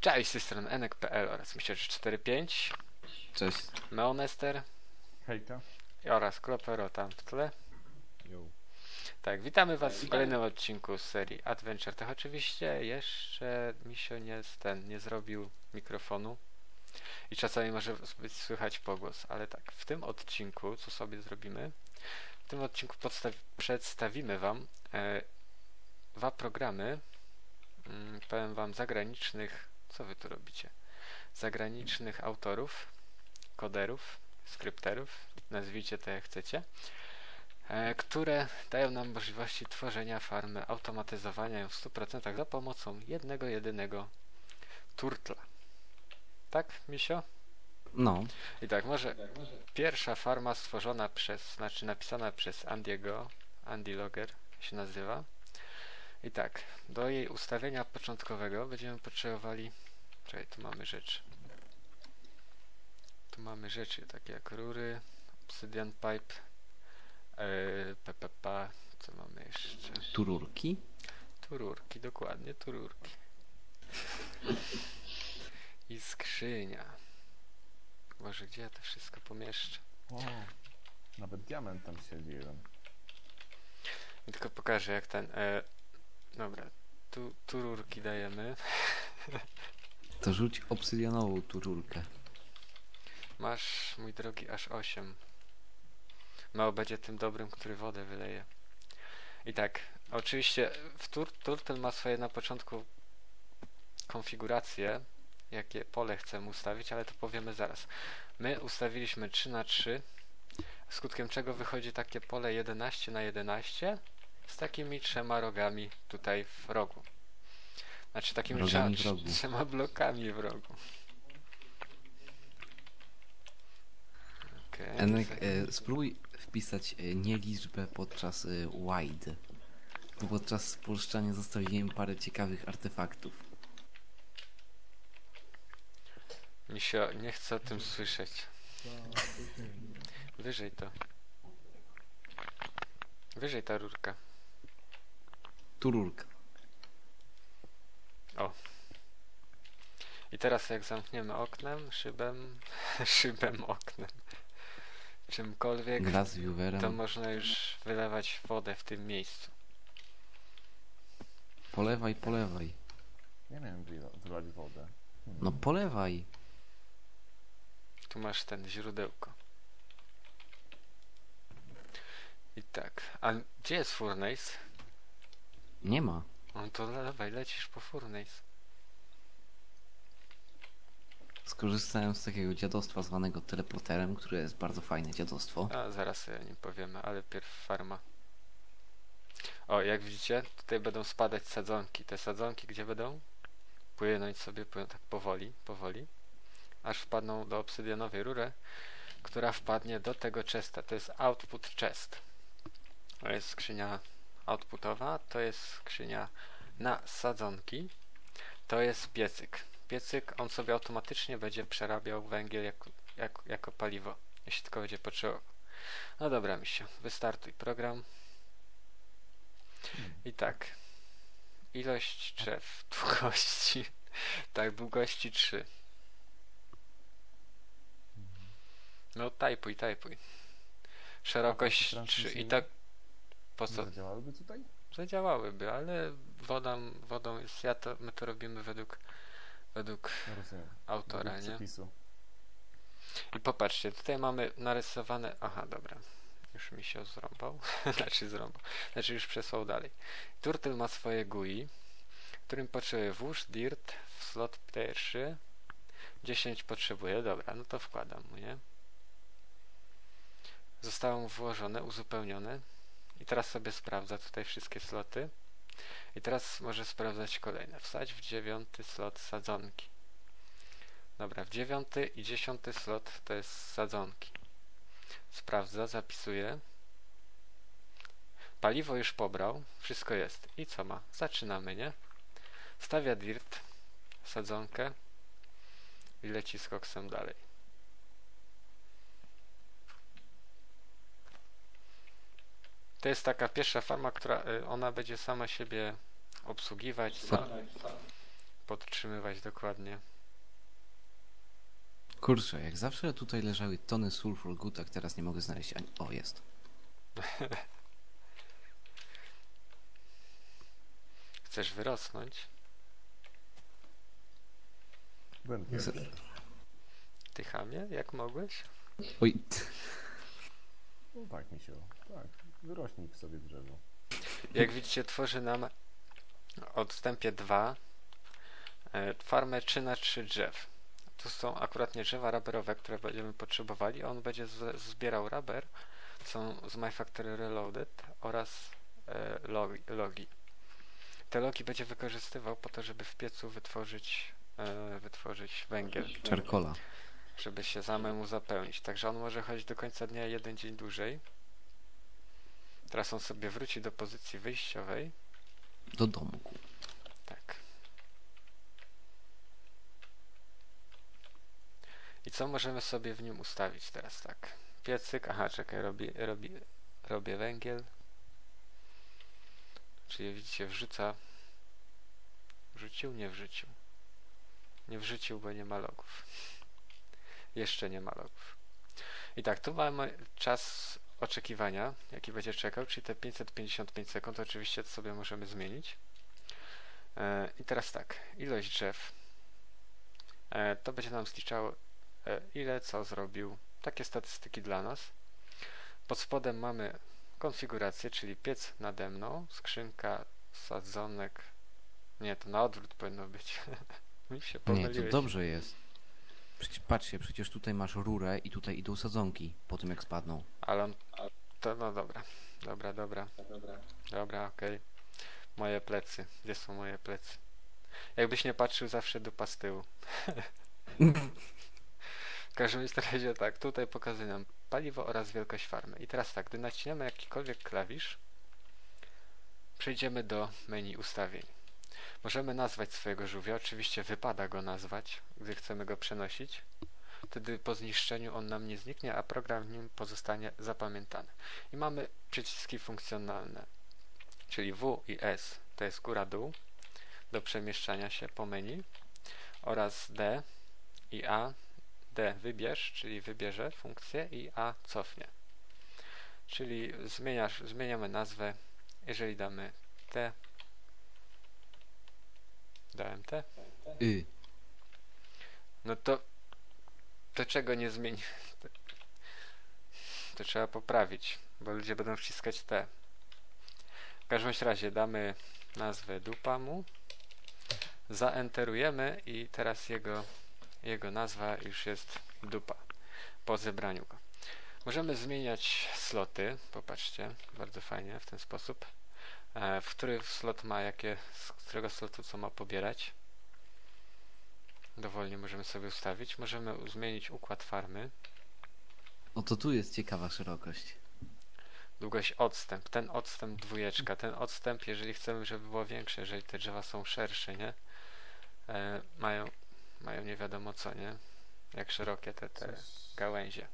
Cześć, z tej strony enek.pl oraz Misiarz45, Cześć. Meonester Hejka. oraz Klopero tam w tle. Yo. Tak, witamy was w kolejnym odcinku z serii Adventure Tech. Oczywiście jeszcze Misio nie, ten, nie zrobił mikrofonu i czasami może być słychać pogłos, ale tak, w tym odcinku, co sobie zrobimy? W tym odcinku przedstawimy wam e, dwa programy, mm, powiem wam, zagranicznych, co wy tu robicie? Zagranicznych autorów, koderów, skrypterów, nazwijcie to jak chcecie, e, które dają nam możliwości tworzenia farmy, automatyzowania ją w 100% za pomocą jednego, jedynego turtla. Tak, Misio? No, I tak, może pierwsza farma stworzona przez, znaczy napisana przez Andiego, Andy Logger się nazywa. I tak, do jej ustawienia początkowego będziemy potrzebowali, czekaj, tu mamy rzeczy. Tu mamy rzeczy takie jak rury, obsidian pipe, yy, PPP, co mamy jeszcze? tururki. Tu rurki, dokładnie, tu rurki. I skrzynia. Boże, gdzie ja to wszystko pomieszczę? O, nawet diament tam siedzi jeden. Tylko pokażę jak ten. E, dobra, tu, tu rurki dajemy. To rzuć obsydianową tururkę. Masz, mój drogi, aż 8. Mało będzie tym dobrym, który wodę wyleje. I tak, oczywiście w tur Turtle ma swoje na początku konfiguracje, jakie pole chcemy ustawić, ale to powiemy zaraz. My ustawiliśmy 3 na 3 skutkiem czego wychodzi takie pole 11 na 11 z takimi trzema rogami tutaj w rogu. Znaczy takimi trzema, trzema blokami w rogu. Okej, Enek, e, spróbuj wpisać e, nie liczbę podczas e, wide. Bo podczas spolszczania zostawiłem parę ciekawych artefaktów. Misio, nie chcę o tym słyszeć. Wyżej to. Wyżej ta rurka. Tururka. I teraz jak zamkniemy oknem, szybem, szybem, oknem, czymkolwiek, viewerem. to można już wylewać wodę w tym miejscu. Polewaj, polewaj. Nie wiem, wyla- wylać wodę. Hmm. No polewaj. Tu masz ten źródełko. I tak. A gdzie jest Furnace? Nie ma. No to dawaj, lecisz po Furnace. Skorzystałem z takiego dziadostwa zwanego teleporterem, które jest bardzo fajne dziadostwo. A zaraz sobie o nim powiemy, ale pierw farma. O, jak widzicie, tutaj będą spadać sadzonki. Te sadzonki gdzie będą? Płynąć sobie, płyną tak powoli, powoli, aż wpadną do obsydianowej rury, która wpadnie do tego chesta. To jest output chest. To jest skrzynia outputowa, to jest skrzynia na sadzonki, to jest piecyk. Piecyk, on sobie automatycznie będzie przerabiał węgiel jako, jako, jako paliwo, jeśli tylko będzie potrzebował. No dobra, misio, wystartuj program. I tak. Ilość drzew, długości. Tak, długości 3. No, tajpuj, tajpuj. Szerokość A 3. I tak. Po co? Zadziałałyby tutaj? Zadziałałyby, ale wodą, wodą jest. Ja to, my to robimy według, według rozumiem. autora, Według nie? przepisu. I popatrzcie, tutaj mamy narysowane. Aha, dobra. Już mi się zrąbał. znaczy zrąbał. Znaczy już przesłał dalej. Turtle ma swoje GUI, którym potrzebuje włóż, dirt w slot pierwszy. 10 potrzebuje, dobra, no to wkładam mu, nie? Zostało mu włożone, uzupełnione. I teraz sobie sprawdza tutaj wszystkie sloty. I teraz może sprawdzać kolejne. Wsadź w dziewiąty slot sadzonki. Dobra, w dziewiąty i dziesiąty slot to jest sadzonki. Sprawdza, zapisuje. Paliwo już pobrał, wszystko jest. I co ma? Zaczynamy, nie? Stawia dirt, sadzonkę i leci z koksem dalej. To jest taka pierwsza farma, która y, ona będzie sama siebie obsługiwać. Sa, podtrzymywać dokładnie. Kurczę, jak zawsze tutaj leżały tony sulfur good, tak teraz nie mogę znaleźć ani... O, jest. Chcesz wyrosnąć? Będę. Ty chamie? Jak mogłeś? Oj, No tak, Misio. Tak. Wyrośnij w sobie drzewo. Jak widzicie, tworzy nam odstępie 2 e, farmę 3 na 3 drzew. To są akuratnie drzewa raberowe, które będziemy potrzebowali. On będzie zbierał raber, są z My Factory Reloaded oraz e, logi, logi. Te logi będzie wykorzystywał po to, żeby w piecu wytworzyć, e, wytworzyć węgiel, czarkola. żeby się samemu zapełnić. Także on może chodzić do końca dnia jeden dzień dłużej. Teraz on sobie wróci do pozycji wyjściowej. Do domku. Tak. I co możemy sobie w nim ustawić teraz tak? Piecyk, aha, czekaj, robi, robi, robię węgiel. Czyli widzicie, wrzuca. Wrzucił, nie wrzucił. Nie wrzucił, bo nie ma logów. Jeszcze nie ma logów. I tak, tu mamy czas oczekiwania, jaki będzie czekał, czyli te 555 sekund. Oczywiście to sobie możemy zmienić. E, I teraz tak, ilość drzew. E, to będzie nam zliczało, e, ile co zrobił. Takie statystyki dla nas. Pod spodem mamy konfigurację, czyli piec nade mną, skrzynka, sadzonek. Nie, to na odwrót powinno być. Mi się Nie, to dobrze jest. Przecież, patrzcie, przecież tutaj masz rurę i tutaj idą sadzonki po tym jak spadną. Ale on, to no dobra, dobra, dobra, dobra, okej. Moje plecy, gdzie są moje plecy? Jakbyś nie patrzył zawsze dupa z tyłu. W każdym razie tak, tutaj pokazuje nam paliwo oraz wielkość farmy. I teraz tak, gdy nacinamy jakikolwiek klawisz, przejdziemy do menu ustawień. Możemy nazwać swojego żółwia, oczywiście wypada go nazwać, gdy chcemy go przenosić. Wtedy po zniszczeniu on nam nie zniknie, a program w nim pozostanie zapamiętany. I mamy przyciski funkcjonalne, czyli W i S to jest góra-dół do przemieszczania się po menu oraz D i A D wybierz, czyli wybierze funkcję i A cofnie. Czyli zmieniasz, zmieniamy nazwę, jeżeli damy T dałem T, Y. no to to czego nie zmieni to trzeba poprawić, bo ludzie będą wciskać T. W każdym razie damy nazwę dupa mu, zaenterujemy i teraz jego, jego nazwa już jest dupa po zebraniu go. Możemy zmieniać sloty, popatrzcie, bardzo fajnie w ten sposób, w który slot ma jakie, z którego slotu co ma pobierać. Dowolnie możemy sobie ustawić. Możemy zmienić układ farmy. Oto tu jest ciekawa szerokość. Długość odstęp. Ten odstęp dwójeczka. Ten odstęp, jeżeli chcemy, żeby było większe, jeżeli te drzewa są szersze, nie? E, mają, mają nie wiadomo co, nie? Jak szerokie te, te Coś, gałęzie.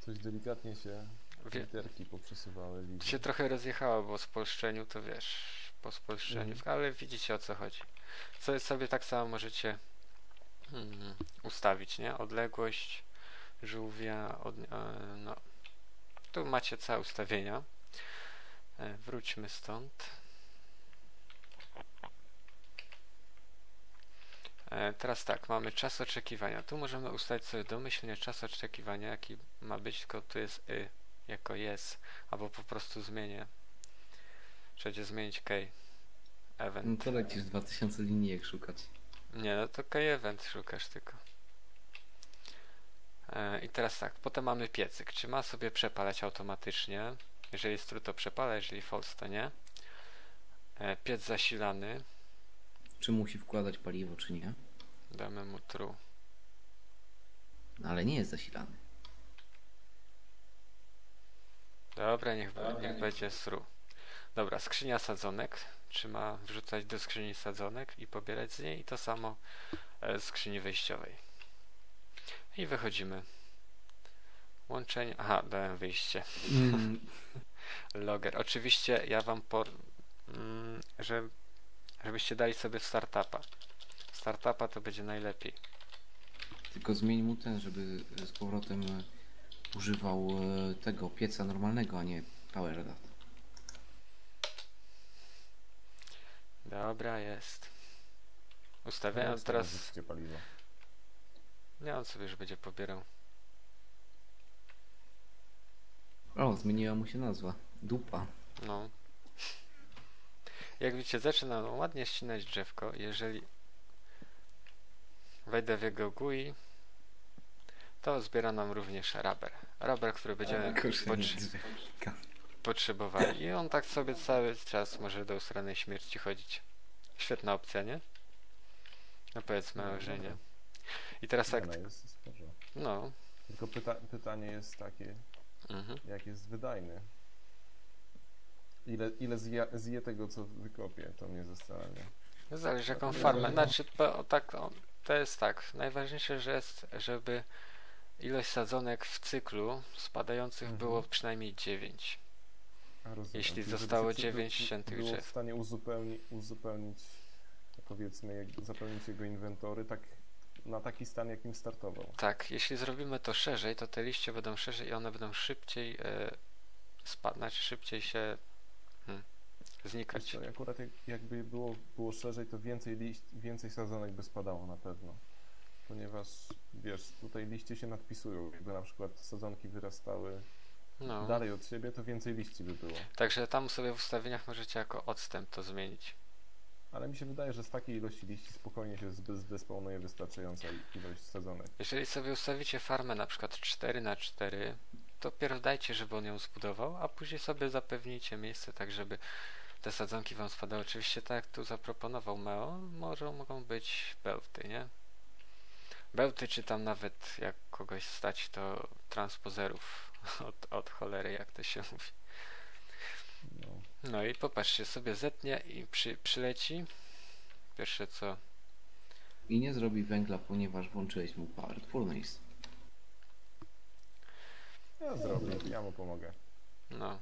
coś delikatnie się literki poprzesuwały. liczby. się trochę rozjechało, bo spolszczeniu to wiesz, po spolszczeniu, Mhm. ale widzicie o co chodzi. Co sobie tak samo możecie mm, ustawić, nie? Odległość żółwia, od, e, no. Tu macie całe ustawienia. E, wróćmy stąd. E, teraz tak, mamy czas oczekiwania. Tu możemy ustalić sobie domyślnie czas oczekiwania, jaki ma być, tylko tu jest y jako jest, albo po prostu zmienię. Trzeba zmienić key event. No to lecisz 2000 linijek szukać. Nie, no to key event szukasz tylko. E, I teraz tak, potem mamy piecyk. Czy ma sobie przepalać automatycznie? Jeżeli jest true, to przepala, jeżeli false, to nie. E, piec zasilany. Czy musi wkładać paliwo, czy nie? Damy mu true. No, ale nie jest zasilany. Dobra, niech, niech będzie true. Dobra, skrzynia sadzonek. Czy ma wrzucać do skrzyni sadzonek i pobierać z niej? I to samo e, z skrzyni wejściowej. I wychodzimy. Łączenie. Aha, dałem wyjście. Mm, Logger. Oczywiście ja wam por... mm, że, Żebyście dali sobie startupa. Startupa to będzie najlepiej. Tylko zmień mu ten, żeby z powrotem e, używał e, tego pieca normalnego, a nie powerda. Dobra, jest. Ustawiam Teraz teraz. Paliwo. Nie on sobie już będzie pobierał. O, zmieniła mu się nazwa. Dupa. No. Jak widzicie, zaczyna ładnie ścinać drzewko. Jeżeli wejdę w jego GUI, to zbiera nam również rubber. Rubber, który będziemy potrzy- potrzebowali. I on tak sobie cały czas może do usranej śmierci chodzić. Świetna opcja, nie? No powiedzmy, No, że nie. I teraz tak, sporo. no. Tylko pyta pytanie jest takie, Mhm. jak jest wydajny? Ile, ile zje, zje tego, co wykopię, to mnie zastanawia. No Zależy jaką Ja farmę. wiem. Znaczy, po, o, tak, to jest tak. Najważniejsze, że jest, żeby ilość sadzonek w cyklu spadających Mhm. było przynajmniej 9. A, rozumiem. Jeśli Czyli zostało się dziewięć by- ściętych było drzew. w stanie uzupełni, uzupełnić, powiedzmy, jak, zapełnić jego inwentory, tak na taki stan, jakim startował. Tak, jeśli zrobimy to szerzej, to te liście będą szerzej i one będą szybciej e, spadać, znaczy szybciej się hmm, znikać. co, akurat jak, jakby było, było szerzej, to więcej, liść, więcej sadzonek by spadało na pewno. Ponieważ, wiesz, tutaj liście się nadpisują. Jakby na przykład sadzonki wyrastały No. dalej od siebie, to więcej liści by było. Także tam sobie w ustawieniach możecie jako odstęp to zmienić. Ale mi się wydaje, że z takiej ilości liści spokojnie się zde- zdespawnuje wystarczająca ilość sadzonek. Jeżeli sobie ustawicie farmę na przykład 4 na 4 to pierw dajcie, żeby on ją zbudował, a później sobie zapewnijcie miejsce tak, żeby te sadzonki wam spadały. Oczywiście tak jak tu zaproponował Meo, może mogą być bełty, nie? Bełty, czy tam nawet jak kogoś stać, to transpozerów od, od cholery, jak to się mówi. No. No i popatrzcie, sobie zetnie i przy, przyleci. Pierwsze co, I nie zrobi węgla, ponieważ włączyłeś mu Power Furnace. Ja zrobię, ja mu pomogę. No.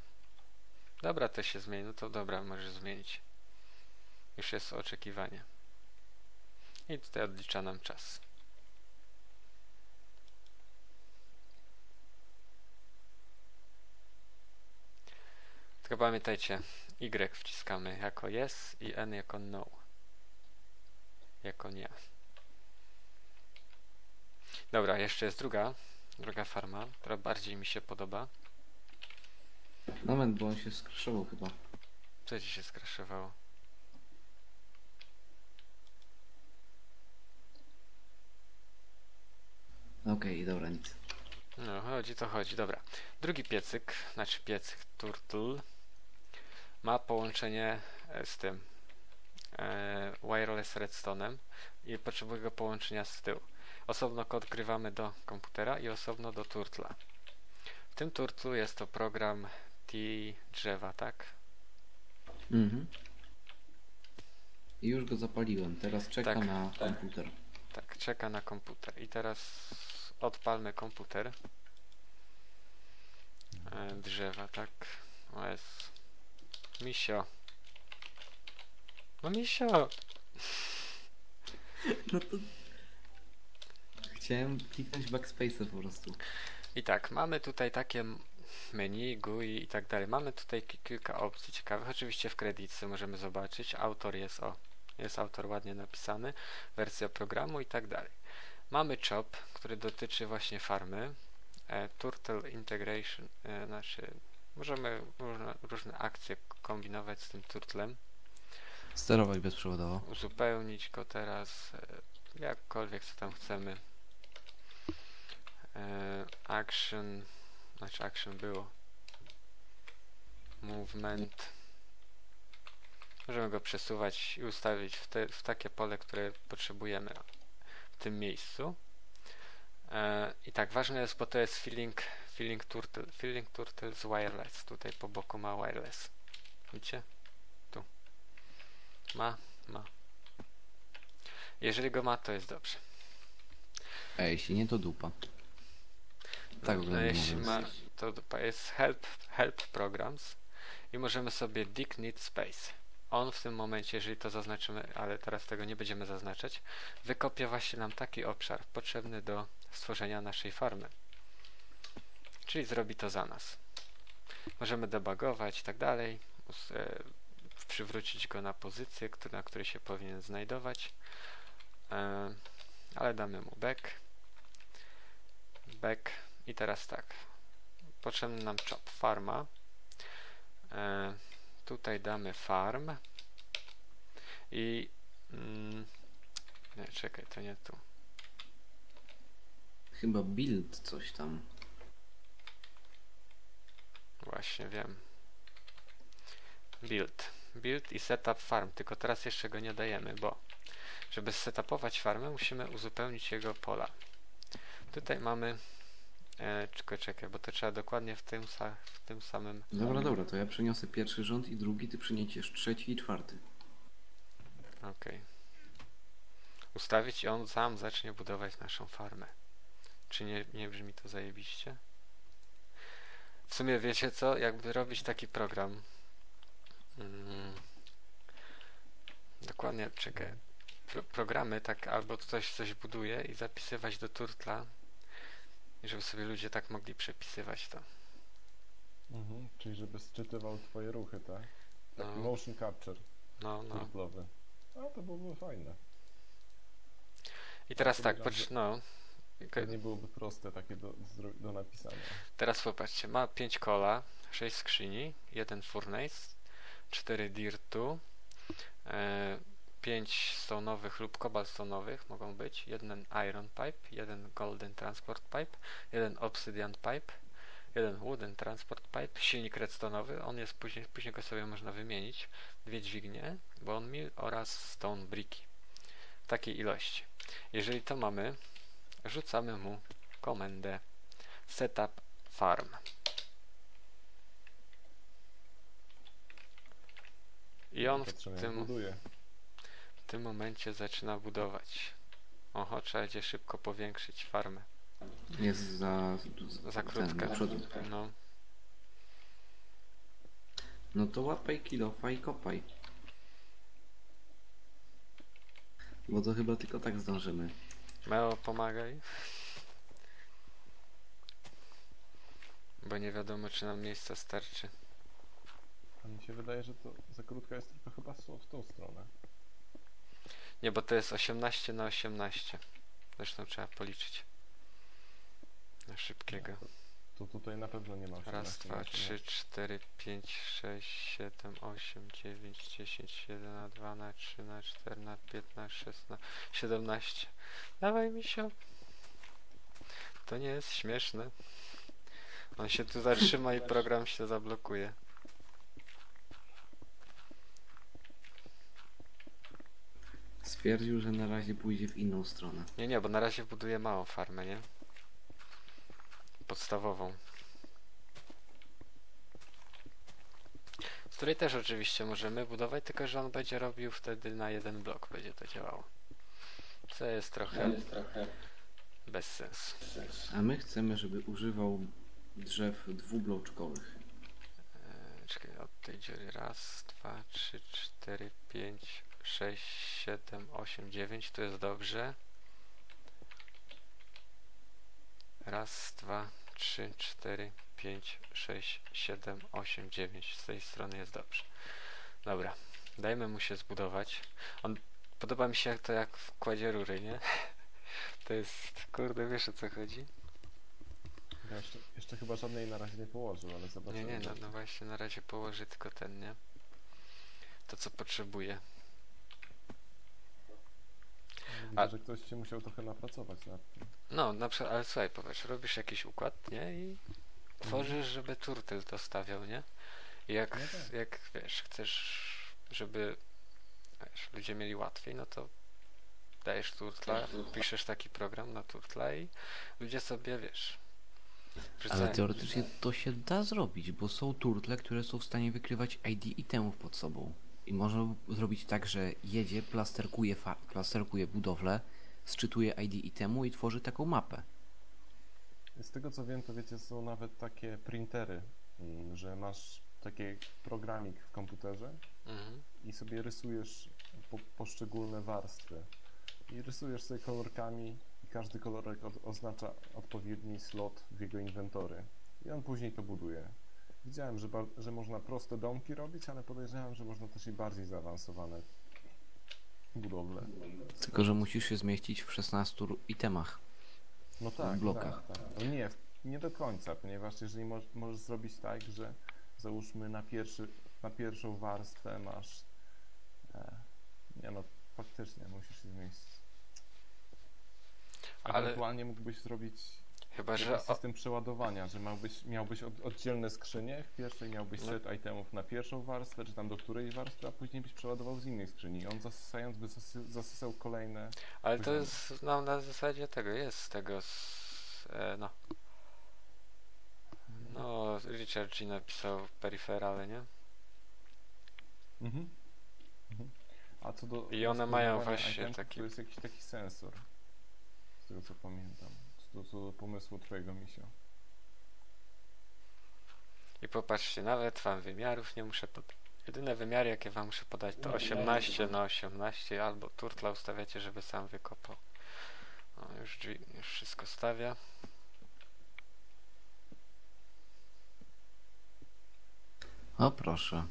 Dobra, to się zmieni. No to dobra, możesz zmienić. Już jest oczekiwanie. I tutaj odlicza nam czas. Tylko pamiętajcie, Y wciskamy jako yes i N jako no. Jako nie. Dobra, jeszcze jest druga, druga farma, która bardziej mi się podoba. Moment, bo on się skraszował chyba. Co ci się skraszowało? Okej, dobra, nic. No, chodzi to chodzi, dobra. Drugi piecyk, znaczy piecyk Turtle ma połączenie e, z tym e, wireless redstone'em i potrzebuje go połączenia z tyłu. Osobno kod grywamy do komputera i osobno do Turtla. W tym Turtlu jest to program T drzewa, tak? Mhm. I już go zapaliłem, teraz czeka Tak, na komputer. Tak, czeka na komputer. I teraz odpalmy komputer. E, drzewa, tak. O Misio. No misio! No to... Chciałem kliknąć backspace'a po prostu. I tak, mamy tutaj takie menu, GUI i tak dalej. Mamy tutaj ki- kilka opcji ciekawych. Oczywiście w kredytce możemy zobaczyć. Autor jest o, jest autor ładnie napisany, wersja programu i tak dalej. Mamy chop, który dotyczy właśnie farmy. E, Turtle Integration, e, znaczy możemy różne, różne akcje kombinować z tym turtlem. Sterować bezprzewodowo. uzupełnić go teraz e, jakkolwiek co tam chcemy e, action znaczy action było movement możemy go przesuwać i ustawić w, te, w takie pole, które potrzebujemy w tym miejscu e, i tak ważne jest, bo to jest feeling, feeling turtle feeling turtle z wireless tutaj po boku ma wireless widzicie? tu ma, ma jeżeli go ma, to jest dobrze A jeśli nie, to dupa. Tak no, jeśli mówiąc. ma, to dupa jest help, help programs i możemy sobie dig need space on w tym momencie, jeżeli to zaznaczymy, ale teraz tego nie będziemy zaznaczać, wykopie właśnie nam taki obszar potrzebny do stworzenia naszej farmy. Czyli zrobi to za nas. Możemy debugować i tak dalej, e, przywrócić go na pozycję, na której się powinien znajdować. E, ale damy mu back. Back. I teraz tak. Potrzebny nam chop farma. E, tutaj damy farm. I mm, nie, czekaj, to nie tu. Chyba build coś tam. Właśnie wiem. Build. Build i setup farm, tylko teraz jeszcze go nie dajemy, bo żeby setupować farmę musimy uzupełnić jego pola. Tutaj mamy e, czekaj, czekaj, bo to trzeba dokładnie w tym, sa- w tym samym Dobra, dobra, to ja przeniosę pierwszy rząd i drugi, ty przyniesiesz trzeci i czwarty. Okej. Ustawić i on sam zacznie budować naszą farmę. Czy nie, nie brzmi to zajebiście? W sumie wiecie co? Jakby robić taki program. Mm, dokładnie, czekaj. Pro, programy tak albo ktoś coś buduje i zapisywać do turtla. I żeby sobie ludzie tak mogli przepisywać to. Mhm. Czyli żeby sczytywał twoje ruchy, tak? No. motion capture No, no. turtlowy. A to byłoby fajne. I teraz tak, pocz- no. To nie byłoby proste takie do, do napisania. Teraz popatrzcie, ma 5 kola, 6 skrzyni, 1 furnace, 4 dirtu, e, 5 stonowych lub cobblestone'owych mogą być, jeden iron pipe, jeden golden transport pipe, jeden obsidian pipe, jeden wooden transport pipe, silnik redstone'owy, on jest później, później go sobie można wymienić, dwie dźwignie, bone meal oraz stone bricki w takiej ilości. Jeżeli to mamy, rzucamy mu komendę setup farm. I on w tym, w tym momencie zaczyna budować. Oho, trzeba będzie szybko powiększyć farmę. Jest za... Za krótka. No, No to łapaj kilofa i kopaj. Bo to chyba tylko tak zdążymy. Meo, pomagaj. Bo nie wiadomo, czy nam miejsca starczy. A mi się wydaje, że to za krótka jest tylko chyba w w tą stronę. Nie, bo to jest 18 na 18. Zresztą trzeba policzyć. Na szybkiego. To tutaj na pewno nie ma Raz, 18 dwa, na trzy, 18. cztery, pięć, sześć, siedem, osiem, dziewięć, dziesięć, jeden na dwa, na trzy, na cztery, na pięć, na sześć, na siedemnaście. Dawaj mi się. To nie jest śmieszne. On się tu zatrzyma i program się zablokuje. Stwierdził, że na razie pójdzie w inną stronę. Nie, nie, bo na razie buduje małą farmę, nie? Podstawową. Z której też oczywiście możemy budować, tylko że on będzie robił wtedy na jeden blok, będzie to działało. Co jest trochę bez sensu. A my chcemy, żeby używał drzew dwubloczkowych. Eee, Czekaj, od tej dziury raz, dwa, trzy, cztery, pięć, sześć, siedem, osiem, dziewięć, tu jest dobrze. Raz, dwa, trzy, cztery, pięć, sześć, siedem, osiem, dziewięć. Z tej strony jest dobrze. Dobra, dajmy mu się zbudować. On podoba mi się jak to jak w kładzie rury, nie? To jest, kurde, wiesz o co chodzi? Ja jeszcze, jeszcze chyba żadnej na razie nie położył, ale Nie, zobaczymy. nie, no, no właśnie na razie położy tylko ten, nie? To co potrzebuje. A- że ktoś się musiał trochę napracować nad tym. No, na przykład, ale słuchaj, powiesz, robisz jakiś układ, nie? I tworzysz, żeby turtle to stawiał, nie? I jak, No tak. jak wiesz, chcesz, żeby wiesz, ludzie mieli łatwiej, no to dajesz turtla, piszesz taki program na turtla i ludzie sobie, wiesz, Ale teoretycznie to się da zrobić, bo są turtle, które są w stanie wykrywać ID itemów pod sobą. I można zrobić tak, że jedzie, plasterkuje, fa- plasterkuje budowlę, sczytuje ID itemu i tworzy taką mapę. Z tego co wiem, to wiecie, są nawet takie printery, mm, że masz taki programik w komputerze Mhm. i sobie rysujesz po, poszczególne warstwy. I rysujesz sobie kolorkami i każdy kolorek od, oznacza odpowiedni slot w jego inwentory. I on później to buduje. Widziałem, że, że można proste domki robić, ale podejrzewam, że można też i bardziej zaawansowane budowle. Tylko, że musisz się zmieścić w 16 ru- itemach. No tak, blokach. tak, tak. No nie, nie do końca, ponieważ jeżeli mo- możesz zrobić tak, że załóżmy na, pierwszy, na pierwszą warstwę masz. E, nie no, faktycznie musisz się zmieścić. Ale Ewentualnie mógłbyś zrobić chyba, że o, system przeładowania, że miałbyś, miałbyś od, oddzielne skrzynie. W pierwszej miałbyś No. set itemów na pierwszą warstwę, czy tam do której warstwy, a później byś przeładował z innej skrzyni. I on zasysając by zasy, zasysał kolejne. ale to jest no, na zasadzie tego, jest z tego, z, e, no. No, Richard G napisał peryferale, nie? Mhm. Mhm. A co do. I one mają właśnie itemów, taki- To jest jakiś taki sensor. Z tego co pamiętam. Co do, co do pomysłu Twojego misio. I popatrzcie, nawet wam wymiarów nie muszę podać. Jedyne wymiary, jakie wam muszę podać, to 18 na 18, albo turtla ustawiacie, żeby sam wykopał. No, już drzwi, już wszystko stawia. O proszę.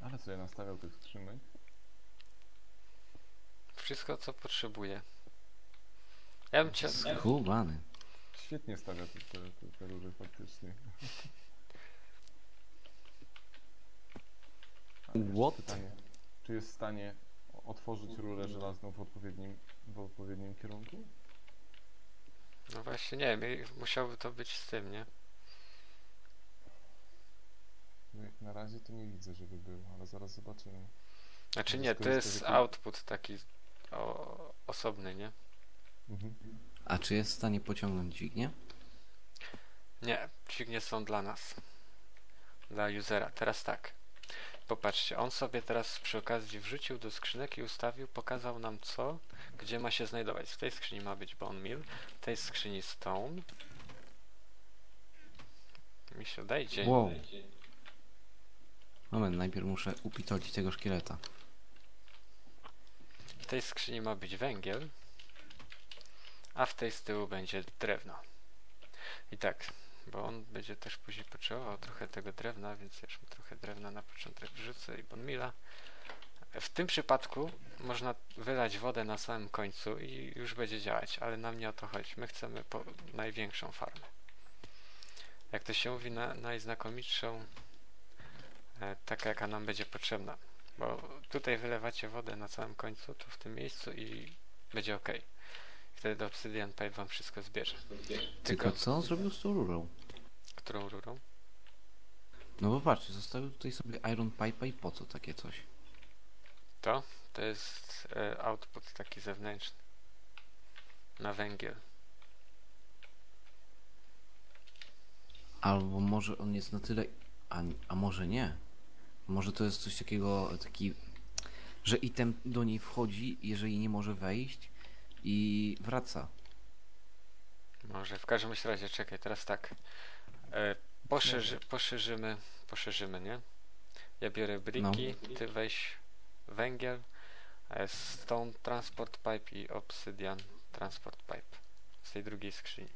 Ale sobie nastawiał tych skrzynek. Wszystko, co potrzebuje. Ja bym cię... Skubany. Świetnie stawia te, te, te, te rury faktycznie. Ale jeszcze What? Pytanie, czy jest w stanie otworzyć rurę żelazną w odpowiednim, w odpowiednim kierunku? No właśnie, nie wiem, musiałby to być z tym, nie? No jak na razie to nie widzę, żeby był, ale zaraz zobaczymy. Znaczy nie, to jest output taki o, osobny, nie? Mhm. A czy jest w stanie pociągnąć dźwignię? Nie, dźwignie są dla nas. Dla usera. Teraz tak. Popatrzcie, on sobie teraz przy okazji wrzucił do skrzynek i ustawił, pokazał nam co, gdzie ma się znajdować. W tej skrzyni ma być bone meal, w tej skrzyni stone. Mi się daj dzień. Wow. Moment, najpierw muszę upitolić tego szkieleta. W tej skrzyni ma być węgiel, a w tej z tyłu będzie drewno. I tak, bo on będzie też później potrzebował trochę tego drewna, więc już mu trochę drewna na początek wrzucę i bonmila. W tym przypadku można wylać wodę na samym końcu i już będzie działać, ale nam nie o to chodzi. My chcemy największą farmę. Jak to się mówi, na, najznakomitszą, e, taka jaka nam będzie potrzebna. Bo tutaj wylewacie wodę na samym końcu, tu w tym miejscu i będzie ok. Wtedy Obsidian Pipe wam wszystko zbierze. Tylko co on zrobił z tą rurą? Którą rurą? No bo patrzcie, zostawił tutaj sobie Iron Pipe'a i po co takie coś? To? To jest e, output taki zewnętrzny. Na węgiel. Albo może on jest na tyle... A, a może nie? Może to jest coś takiego, taki... Że item do niej wchodzi, jeżeli nie może wejść i wraca. Może w każdym razie, czekaj, teraz tak. E, poszerzy, poszerzymy, poszerzymy, nie? Ja biorę briki, ty weź węgiel, e, stone transport pipe i obsydian transport pipe z tej drugiej skrzyni.